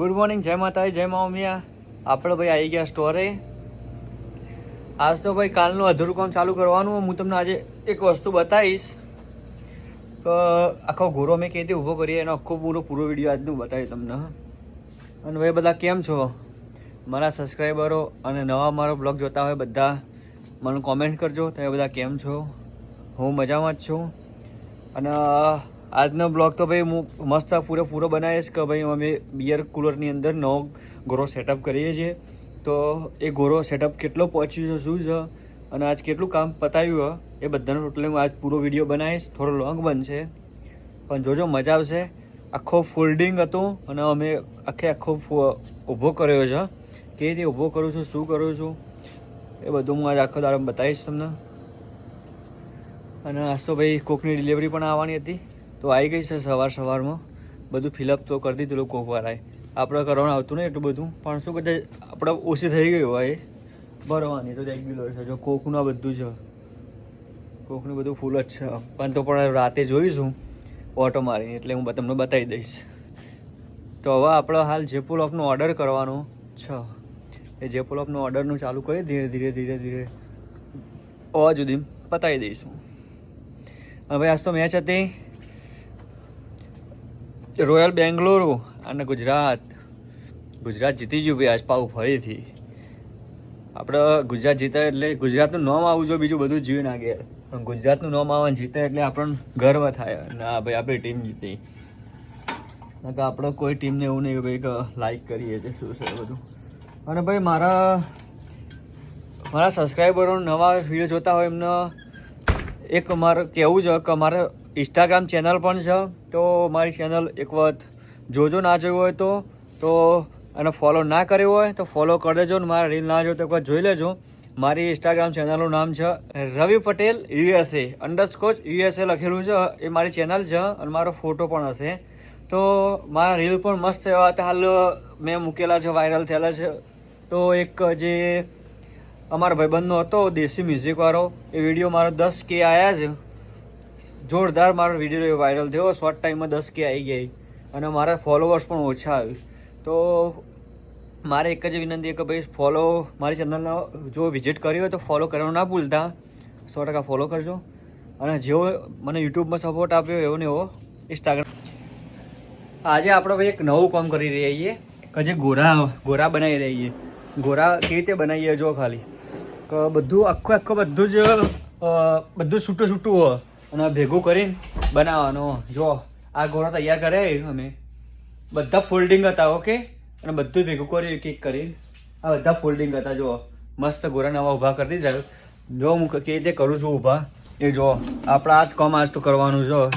Good morning જય માતાજી, જય મા આપણે ભાઈ આવી ગયા સ્ટોરે આજ તો ભાઈ કાલનું અધૂરું કામ ચાલુ કરવાનું. હું તમને આજે એક વસ્તુ બતાવીશ. તો આખો ઘોરો મેં કઈ રીતે ઊભો કરીએ એનો આખો પૂરો પૂરો વીડિયો આજનું બતાવી તમને અને ભાઈ બધા કેમ છો? મારા સબસ્ક્રાઈબરો અને નવા મારો બ્લોગ જોતા હોય બધા, મને કોમેન્ટ કરજો. તમે બધા કેમ છો? હું મજામાં જ છું. અને આજનો બ્લોગ તો ભાઈ હું મસ્ત પૂરેપૂરો બનાવીશ કે ભાઈ અમે બિયર કુલરની અંદર નવો ગોરો સેટઅપ કરીએ છીએ. તો એ ગોરો સેટઅપ કેટલો પહોંચ્યું છે, શું છે અને આજ કેટલું કામ પતાવ્યું એ બધાનો ટોટલ હું આજ પૂરો વીડિયો બનાવીશ. થોડો લોંગ બનશે, પણ જોજો મજા આવશે. આખો ફોલ્ડિંગ હતું અને અમે આખે આખો ઊભો કર્યો છે. કેવી રીતે ઊભો કરું છું, શું કરું છું, એ બધું હું આજ આખો દાડો બતાવીશ તમને. અને આજ તો ભાઈ કોકની ડિલિવરી પણ આવવાની હતી. તો આવી ગઈ છે સવાર સવારમાં. બધું ફિલઅપ તો કરી દીધું કોક વાળાએ. આપણે કરવાનું આવતું નહીં એટલું બધું, પણ શું કદાચ આપણે ઓછી થઈ ગયું હોય ભરવાની તો રેગ્યુલર છે, જો કોકનું આ બધું છે કોકનું બધું ફૂલ જ છે. પણ તો પણ રાતે જોઈશું ઓટો મારીને, એટલે હું તમને બતાવી દઈશ. તો હવે આપણે હાલ જેપુલોપનો ઓર્ડર કરવાનો છે. એ જેપુલોપનો ઓર્ડરનું ચાલુ કરી ધીરે ધીરે ધીરે ધીરે હોવા સુધી પતાવી દઈશું હવે આજ તો મેચ હતી. રોયલ બેંગલુરુ અને ગુજરાત. ગુજરાત જીતી ગયું ભાઈ, આજ ફરીથી. આપણે ગુજરાત જીતે એટલે ગુજરાતનું નામ આવવું જોઈએ, બીજું બધું જીવી ના ગયા પણ ગુજરાતનું નામ આવે જીતે એટલે આપણને ગર્વ થાય. ના ભાઈ, આપણી ટીમ જીતી. ના કે આપણે કોઈ ટીમને એવું નહીં ભાઈ કે લાઈક કરીએ છે શું છે બધું. અને ભાઈ, મારા મારા સબસ્ક્રાઈબરો નવા વીડિયો જોતા હોય એમને એક મારે કહેવું છે કે મારે ઇન્સ્ટાગ્રામ ચેનલ પણ છે. તો મારી ચેનલ એક વખત જોજો ના જોયું હોય તો તો અને ફોલો ના કર્યો હોય તો ફોલો કરી દેજો ને મારા રીલ ના જો તો એક વાર જોઈ લેજો. મારી ઇન્સ્ટાગ્રામ ચેનલનું નામ છે Ravi Patel USA underscore USA લખેલું છે, એ મારી ચેનલ છે અને મારો ફોટો પણ હશે. તો મારા રીલ પણ મસ્ત એવા હતા. હાલ મેં મૂકેલા છે વાયરલ થયેલા છે. તો એક જે અમારા ભાઈબંધનો હતો, દેશી મ્યુઝિકવાળો એ વીડિયો મારો દસ કે આવ્યા છે જોરદાર મારો વીડિયો વાયરલ થયો. શોર્ટ ટાઈમમાં દસ કે આવી ગઈ. અને મારા ફોલોવર્સ પણ ઓછા આવ્યું. તો મારે એક જ વિનંતી કે ભાઈ ફોલો મારી ચેનલનો જો વિઝિટ કરી હોય તો ફોલો કરવાનું ના ભૂલતા. સો ટકા ફોલો કરજો. અને જેવો મને યુટ્યુબમાં સપોર્ટ આપ્યો એવો ને એવો ઇન્સ્ટાગ્રામ આજે આપણે ભાઈ એક નવું કામ કરી રહ્યા છીએ કે જે ગોરા ગોરા બનાવી રહ્યા છીએ. ગોરા કેવી રીતે બનાવીએ જો ખાલી. બધું આખું આખું બધું જ બધું છૂટું છૂટું હોય. અને ભેગું કરીને બનાવવાનો. જો, આ ગોરા તૈયાર કર્યા અમે. બધા ફોલ્ડિંગ હતા, ઓકે? અને બધું ભેગું કરી એક એક કરીને. આ બધા ફોલ્ડિંગ હતા, જો. મસ્ત ગોરા નવા ઊભા કરી દીધા. જો, હું કે રીતે કરું છું ઊભા? એ જો, આપણે આ જ કામ આજ તો કરવાનું, જો.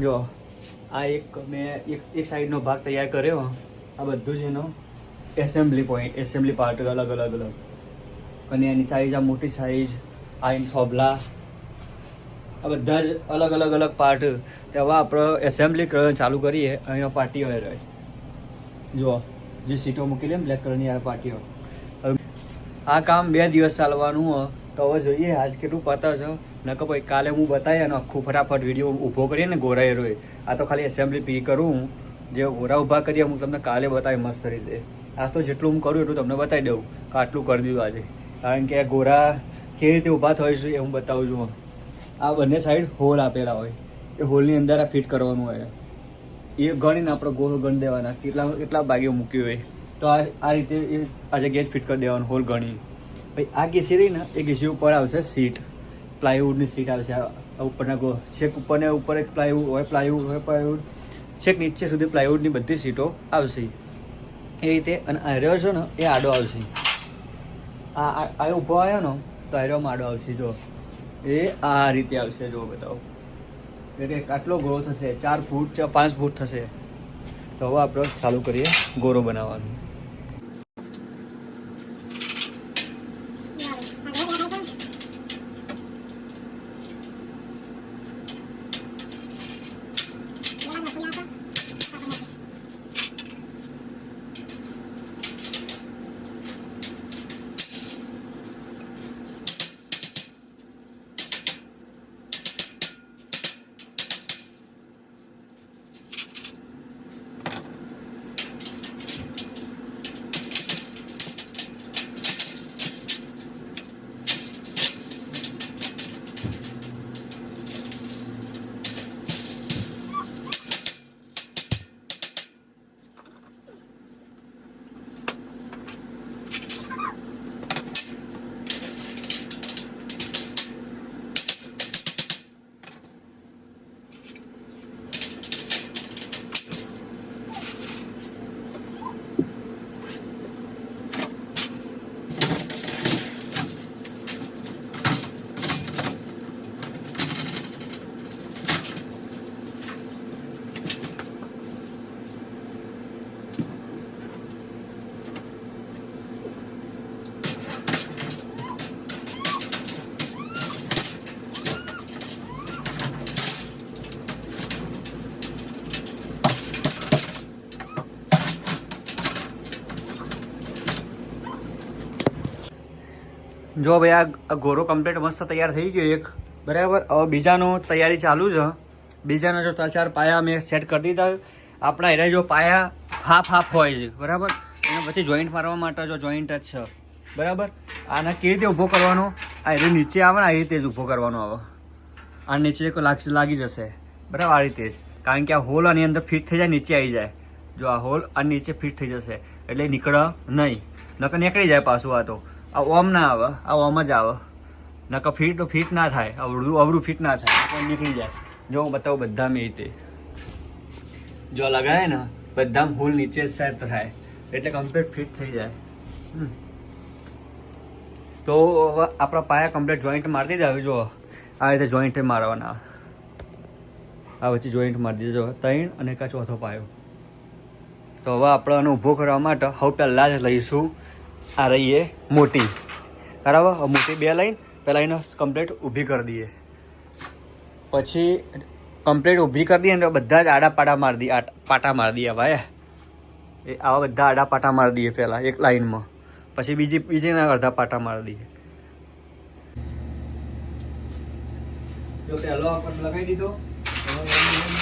જો, આ એક મેં એક એક સાઈડનો ભાગ તૈયાર કર્યો. આ બધું જ એનો એસેમ્બલી પોઈન્ટ એસેમ્બલી પાર્ટ અલગ અલગ અલગ. અને એની સાઈઝ આ મોટી સાઈઝ આ એમ સોબલા આ બધા જ અલગ અલગ અલગ પાર્ટ તેવા આપણે એસેમ્બલી ચાલુ કરીએ અહીંયા પાર્ટીઓ રહે જુઓ, જે સીટો મૂકેલી એમ બ્લેક કલરની આ પાર્ટીઓ આ કામ બે દિવસ ચાલવાનું તો હવે જોઈએ આજ કેટલું પતા છે નકર ભાઈ કાલે હું બતાવી અને આખું ફટાફટ વીડિયો ઊભો કરીએ ને ગોરાએ રોય આ તો ખાલી એસેમ્બલી પી કરું જે ગોરા ઊભા કરીએ, હું તમને કાલે બતાવી મસ્ત રીતે. આજ તો જેટલું હું કરું એટલું તમને બતાવી દઉં. કે આટલું કરી દીધું આજે. કારણ કે આ ગોરા કેવી રીતે ઊભા થાય છે એ હું બતાવું છું. આ બંને સાઈડ હોલ આપેલા હોય. એ હોલની અંદર આ ફિટ કરવાનું હોય. એ ગણીને આપણે ગોળ ગણ દેવાના. કેટલા કેટલા ભાગે મૂક્યું હોય. તો આ આ રીતે એ, આ જગ્યાએ ફિટ કરી દેવાનું હોલ ગણી પછી આ ગીસી રહી ને એ ગીસી ઉપર આવશે સીટ પ્લાયવુડની સીટ આવશે. આ આ ઉપરના ગો, છેક ઉપરને ઉપર એક પ્લાયવુડ હોય પ્લાયવુડ હોય પ્લાયવુડ છેક નીચે સુધી પ્લાયવુડની બધી સીટો આવશે. એ રીતે અને આર્યો છે ને, એ આડો આવશે. આ આ ઊભો આવ્યો ને, તો આયરો માડો આવશે, જો. એ આ રીતે આવશે, જો બતાવો. એટલે આટલો ગોળો થશે, ચાર ફૂટ પાંચ ફૂટ થશે. તો હવે આપણે ચાલુ કરીએ ગોરો બનાવવાનું. જો ભાઈ, આ ઘોરો કમ્પ્લીટ મસ્ત તૈયાર થઈ ગયો એક. બરાબર? હવે બીજાનો તૈયારી ચાલુ છે. બીજાના જો ચાર પાયા મેં સેટ કરી દીધા. આપણા એના જો પાયા હાફ હાફ હોય છે. બરાબર? અને પછી જોઈન્ટ મારવા માટે જો જોઈન્ટ જ છે. બરાબર? આના કેવી રીતે ઊભો કરવાનો? આ એને નીચે આવે ને આ રીતે જ ઊભો કરવાનો આવે આ નીચે એક લાગશે લાગી જશે. બરાબર? આ રીતે જ. કારણ કે આ હોલ આની અંદર ફિટ થઈ જાય, નીચે આવી જાય. જો આ હોલ આ નીચે ફિટ થઈ જશે. એટલે નીકળે નહીં. નકર નીકળી જાય પાછું આ તો. આ ઓમ ના આવે આ ઓમ જ આવે. નકર ફિટ તો ફિટ ના થાય અવળું અવળું ફિટ ના થાય. નીકળી જાય. જો હું બતાવું બધા મેં તે જો લગાવે ને બધા હોલ નીચે સેટ થાય. એટલે કમ્પ્લીટ ફિટ થઈ જાય. તો આપણા પાયા કમ્પ્લીટ જોઈન્ટ મારી દીધા હવે જો. આ રીતે જોઈન્ટ મારવાના. આ વચ્ચે જોઈન્ટ મારી દીધો ત્રણ અને એક ચોથો પાયો. તો હવે આપણે આને ઊભો કરવા માટે હવે પહેલાં જ લઈશું. આ રહીએ મોટી. બરાબર? મોટી બે લાઈન પહેલાં એને કમ્પ્લીટ ઊભી કરી દઈએ. પછી કમ્પ્લીટ ઊભી કરી દઈએ અને બધા જ આડા પાટા મારી દઈએ. પાટા મારી દઈએ ભાઈ. એ આવા બધા આડા પાટા મારી દઈએ પહેલાં એક લાઈનમાં. પછી બીજી, બીજીના અડધા પાટા મારી દઈએ. પહેલો આપણે લગાવી દીધો.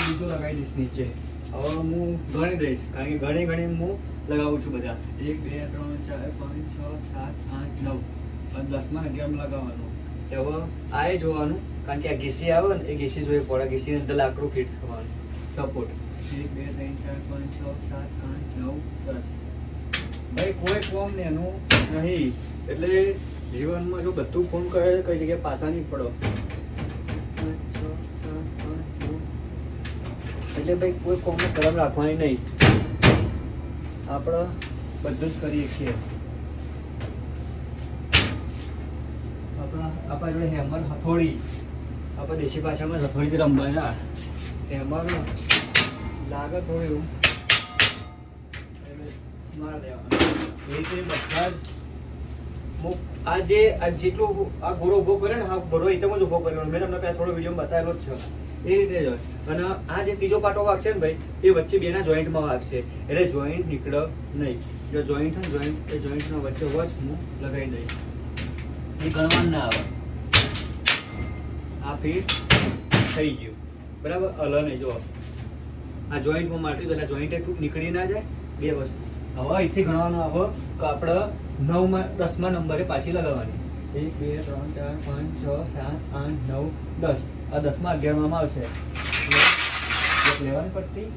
બીજો લગાવી દઈશ નીચે. હવે હું ગણી દઈશ, કારણ કે ઘણી ઘણી હું લગાવું છું બધા. એક બે ત્રણ ચાર પાંચ છ સાત આઠ નવ. અને દસમાં અગિયારમાં લગાવવાનું. હવે આ એ જોવાનું કારણ કે આ ઘીસી આવે ને એ ઘીસી જોઈએ પડે ઘીસીની અંદર લાકડું ફિટ થવાનું. સપોર્ટ એક બે ત્રણ ચાર પાંચ છ સાત આઠ નવ દસ. ભાઈ કોઈ કોમ ને એનું નહીં. એટલે જીવનમાં જો બધું ફોન કરે કઈ જગ્યાએ પાછા નહીં પડો. એટલે ભાઈ કોઈ કોમને શરમ રાખવાની નહીં. આપણે બધું જ કરીએ છીએ. આપણા આપણા જોડે હેમર હથોડી, આપણે દેશી ભાષામાં હથોડીથી રમવાના. હેમર લાગે થોડું એવું. મારી દેવાનું. એ રીતે બધા આ જે જેટલો આ ગોળો ઊભો કરે ને આ ગોળો એકદમ જ ઊભો કર્યો. મેં તમને પહેલા થોડો વીડિયો બતાવેલો જ છે. એ રીતે જ હોય. અને આ જે ત્રીજો પાટો વાગશે ને ભાઈ, એ વચ્ચે બેના જોઈન્ટમાં વાગશે એટલે જોઈન્ટ નીકળે નહીં. જો જોઈન્ટ અને જોઈન્ટ, એ જોઈન્ટના વચ્ચે વચ હું લગાવી દઈશ. એ ગણવાનું ના આવે. આ ફીટ થઈ ગયું. બરાબર? અલ નહીં જો આ જોઈન્ટમાં મારતી તો એટલે જોઈન્ટ એટલું નીકળી ના જાય. બે વસ્તુ. હવે અહીંથી ગણવાનો આવે કે આપણે નવમાં, દસમા નંબરે પાછી લગાવવાની. એક, બે, ત્રણ, ચાર, પાંચ, છ, સાત, આઠ, નવ, દસ. આ દસમા અગિયારમાં આવશે. લેવાની પટ્ટી.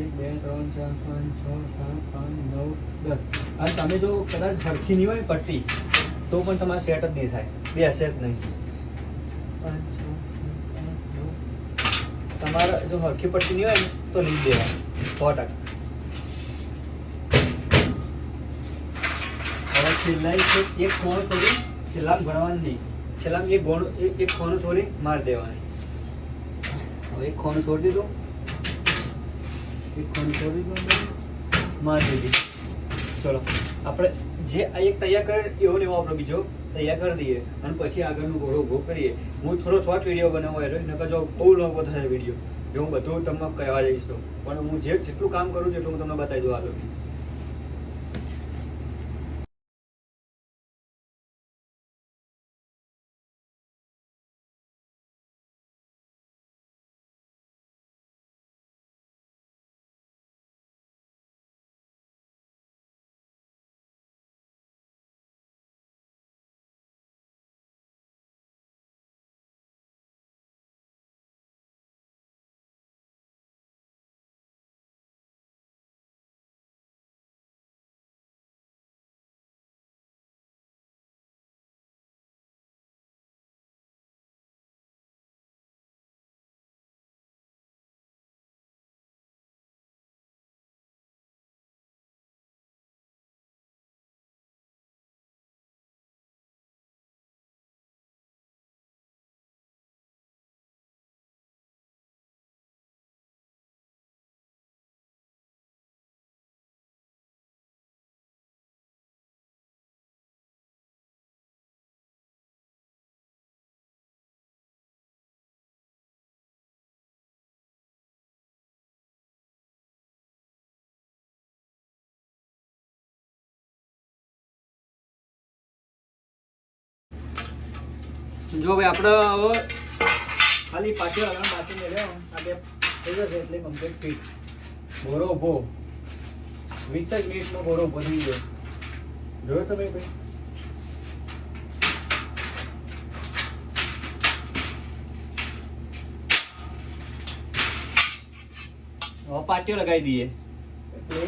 એક બે ત્રણ ચાર પાંચ છ સાત આઠ નવ દસ. અને તમે જો કદાચ હરખી નહીં હોય પટ્ટી તો પણ તમારે સેટ જ નહીં થાય. બે હશે જ નહીં. પાંચ તમારે જો સરખી પટ્ટી નહીં હોય ને તો લીધ દેવાય સો ટકા હવે છેલ્લા એક ખૂણો છોડી છેલ્લામાં ગણવાનું નહીં. છેલ્લામાં એક ગોળ એક એક છોડી માર દેવાની. હવે એક ખૂણો છોડી દીધો. એક ખૂણો છોડી દીધો માર દીધી. ચલો, આપણે જે આ એક તૈયાર કરે એવો ને એવો આપણો બીજો તૈયાર કરી દઈએ અને પછી આગળનો ઘોડો ઊભો કરીએ. હું થોડો શોર્ટ વીડિયો બનાવવા આવ્યો નકર જો બહુ લાંબો થશે વીડિયો જો હું બધું તમને કહેવા જઈશ તો. પણ હું જે જેટલું કામ કરું છું એટલું હું તમને બતાવી દઉં આ જો ભાઈ આપણે હવે ખાલી પાછળ આગળ બાકી રહ્યો આ બે થઈ જશે એટલે કમ્પ્લીટ ફિટ બોરો ઊભો. વીસ જ મિનિટનો બોરો ઊભો થઈ ગયો. જોયો તમે ભાઈ? હવે પાટીઓ લગાવી દઈએ. એટલે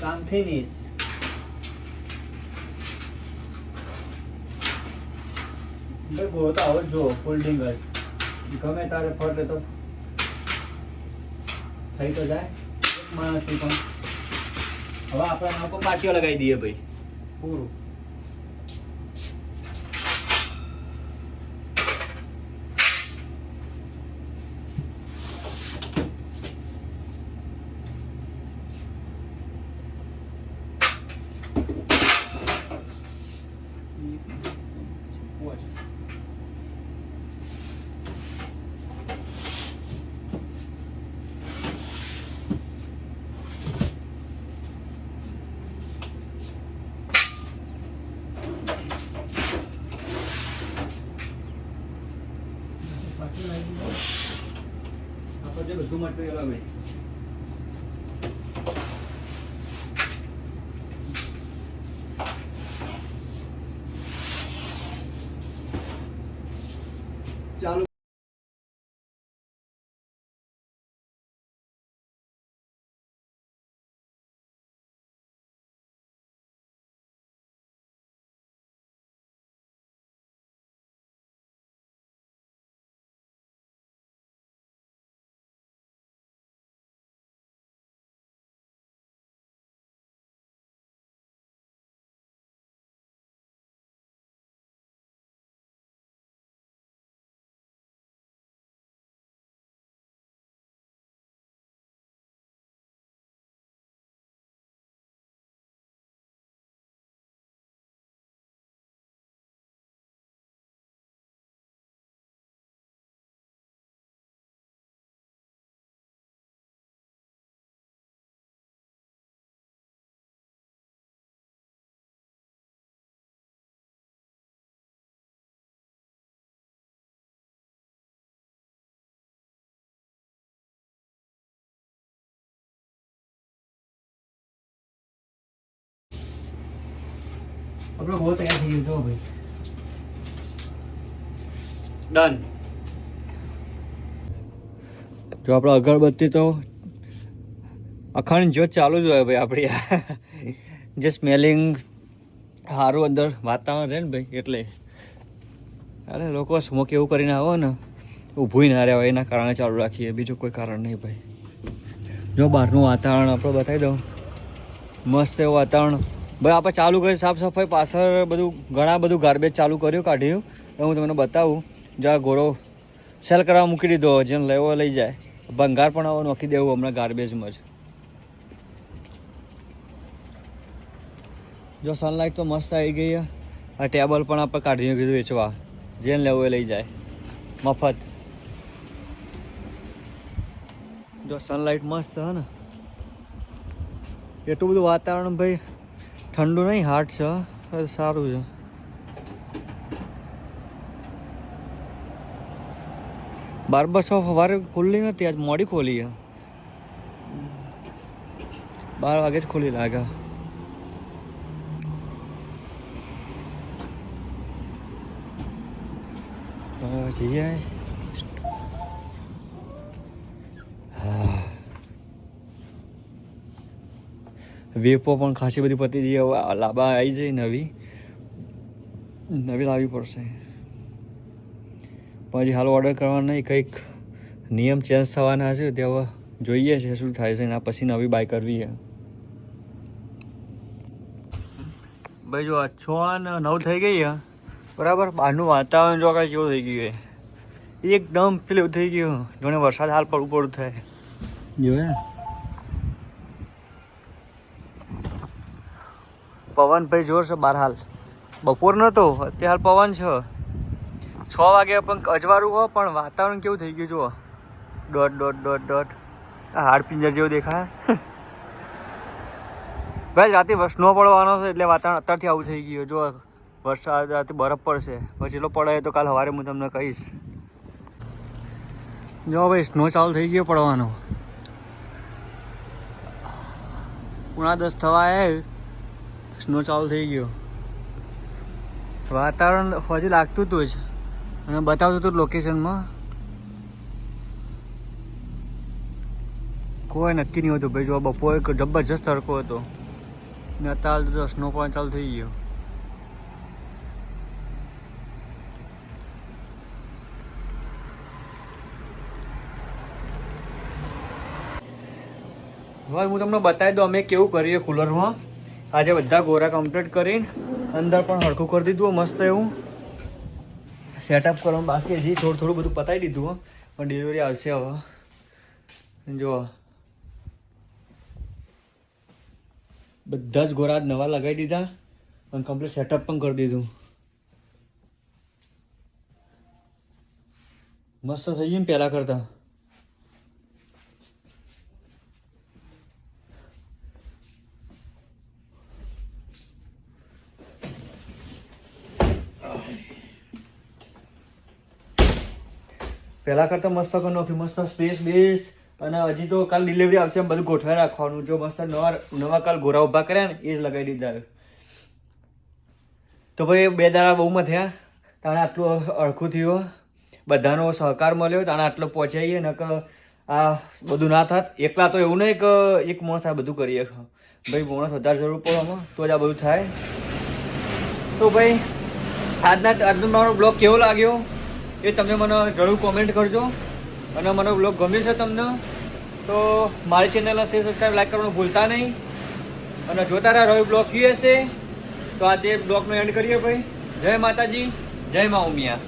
કામ ફિનિશ ભાઈ બોલો તો આવો જો ફોલ્ડિંગ જ. ગમે તારે ફરતે તો. થઈ તો જાય. એક પણ. હવે આપણે આના પર લગાવી દઈએ ભાઈ. પૂરું Watch. આપણે જે બધું મટીરિયલ આવે આપણો બહુ તૈયાર થઈ ગયો ભાઈ. ડન જો આપણો અગરબત્તી તો અખંડ જ્યોત ચાલુ જ હોય ભાઈ આપણી. જે સ્મેલિંગ સારું અંદર વાતાવરણ રહે ને ભાઈ એટલે. અરે લોકો સ્મોક એવું કરીને આવો ને ઊભું ના હોય એના કારણે ચાલુ રાખીએ બીજું કોઈ કારણ નહીં ભાઈ. જો બહારનું વાતાવરણ આપણે બતાવી દઉં. મસ્ત એવું વાતાવરણ. ભાઈ, આપણે ચાલુ કરી સાફ સફાઈ, પાછળ બધું ઘણા બધું ગાર્બેજ ચાલુ કર્યું, કાઢ્યું. તો હું તમને બતાવું, જો આ ઘોડો સેલ કરવા મૂકી દીધો, જેને લેવો લઈ જાય. ભંગાર પણ આવો નોખી દેવું હમણાં ગાર્બેજમાં જ. જો સનલાઇટ તો મસ્ત આવી ગઈ. આ ટેબલ પણ આપણે કાઢી કીધું વેચવા. જેને લેવું એ લઈ જાય. મફત. જો સનલાઇટ મસ્ત છે ને. એટલું બધું વાતાવરણ ભાઈ ઠંડુ નહીં હાર્ટ છે. સારું છે. બાર્બર શોપ સવારે ખુલ્લી નથી, આજ મોડી ખોલી બાર વાગે જ ખુલ્લી લાગે. જઈએ. વેપો પણ ખાસી બધી પતી જઈ હવે લાંબા આવી જાય નવી. નવી લાવવી પડશે. પછી હાલ ઓર્ડર કરવાનો નહીં. કંઈક નિયમ ચેન્જ થવાના છે. તે હવે જોઈએ છે શું થાય છે. એના પછી નવી બાય કરવી છે. ભાઈ, જો છ ને નવ થઈ ગઈ છે. બરાબર? બહારનું વાતાવરણ જો કાંઈ કેવું થઈ ગયું છે. એકદમ પેલું થઈ ગયું. જોને વરસાદ હાલ પડવું પડું થાય. જોયા પવન ભાઈ જોર છે બાર હાલ. બપોર નતો અત્યારે હાલ પવન છે. છ વાગે પણ અજવાળું હો, પણ વાતાવરણ કેવું થઈ ગયું જુઓ. Dot dot dot dot. હાડ પિંજર જેવું દેખાય. ભાઈ, રાતે સ્નો પડવાનો છે, એટલે વાતાવરણ અત્યારથી આવું થઈ ગયું. જો વરસાદ રાતે બરફ પડશે. પછી એટલો પડે તો કાલ સવારે હું તમને કહીશ. જો ભાઈ સ્નો ચાલુ થઈ ગયો પડવાનો. પૂણા દસ થવા આવ્યા. સ્નો ચાલુ થઈ ગયો. વાતાવરણ હજી લાગતું હતું જ. અને બતાવતું હતું લોકેશનમાં કોઈ નક્કી નહીં હતું. ભાઈ, જો બપોરે જબરજસ્ત તડકો હતો. ને અત્યારે તો સ્નો પણ ચાલુ થઈ ગયો. હવે હું તમને બતાવી દઉં, અમે કેવું કરીએ કુલરમાં આજે બધા ગોરા કમ્પ્લીટ કરીને અંદર પણ હરખું કરી દીધું, મસ્ત એવું. સેટઅપ કરવાનું બાકી હજી થોડું થોડું બધું પતાવી દીધું પણ ડિલિવરી આવશે હવે. જો બધા જ ગોરા નવા લગાવી દીધા અને કમ્પ્લીટ સેટઅપ પણ કરી દીધું. મસ્ત થઈ ગયું પહેલાં કરતાં. પહેલાં કરતાં મસ્ત કરી નાખ્યું મસ્ત સ્પેસ બેસ અને હજી તો કાલ ડિલિવરી આવશે, એમ બધું ગોઠવાઈ રાખવાનું. જો મસ્ત નવા નવા કાલ ગોરા ઊભા કર્યા ને, એ જ લગાવી દીધા તો ભાઈ, બે દાડા બહુમાં થયા. તાણે આટલું અડખું થયું. બધાનો સહકાર મળ્યો, તાણે આટલો પહોંચાઈએ ને આ બધું ના થાત. એકલા તો એવું નહીં કે એક માણસ આ બધું કરીએ. ભાઈ, માણસ વધારે જરૂર પડે આમાં, તો જ આ બધું થાય. તો ભાઈ, આજના, આજનો મારો બ્લોગ કેવો લાગ્યો? એ તમે મને જરૂર કોમેન્ટ કરજો. અને મને બ્લોગ ગમ્યો છે તમને, તો મારી ચેનલને શેર સબસ્ક્રાઈબ લાઈક કરવાનું ભૂલતા નહીં. અને જોતા રહ્યા રવિ બ્લોગ હશે, તો આ તે બ્લોગનો એન્ડ કરીએ ભાઈ. જય માતાજી, જય મા ઉમિયા.